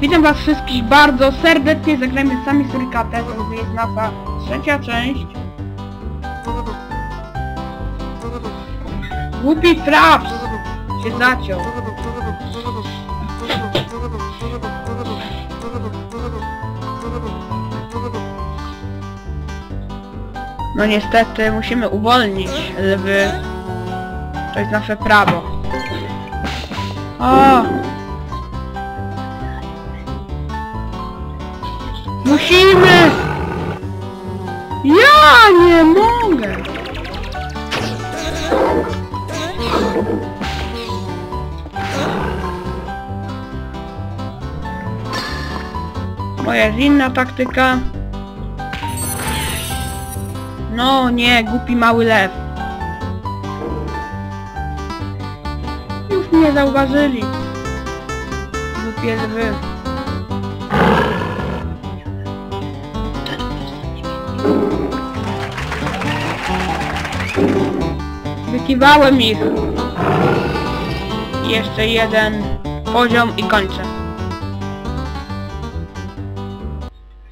Witam was wszystkich bardzo serdecznie, zagrajmy sami Surikatę, to jest nasza trzecia część. Głupi Fraps się zaciął. No niestety musimy uwolnić lwy. To jest nasze prawo. O! Musimy! Ja nie mogę! Moja jest inna taktyka. No nie, głupi mały lew. Już mnie zauważyli. Głupie lwy. Wykiwałem ich. Jeszcze jeden poziom i kończę.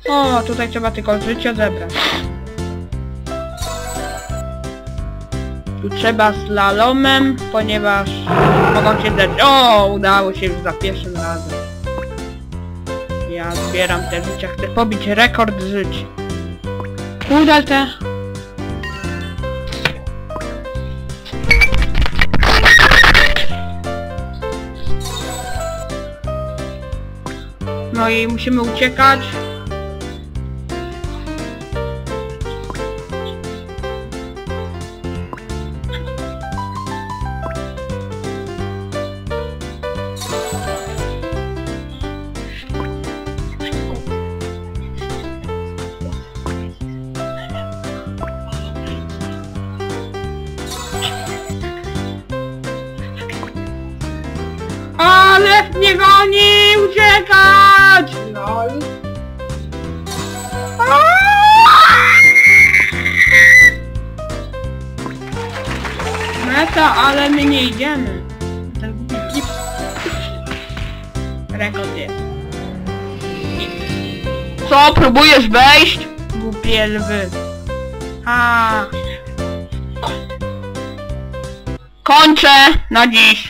O, tutaj trzeba tylko życie zebrać. Tu trzeba slalomem, ponieważ mogą się dać. O, udało się już za pierwszym razem. Ja zbieram te życia, chcę pobić rekord żyć. Kurde te. No i musimy uciekać. Ale mnie goni! Uciekać! Meta, ale my nie idziemy. Głupi. Rekord jest. Co? Próbujesz wejść? Głupie lwy. A. Kończę na dziś.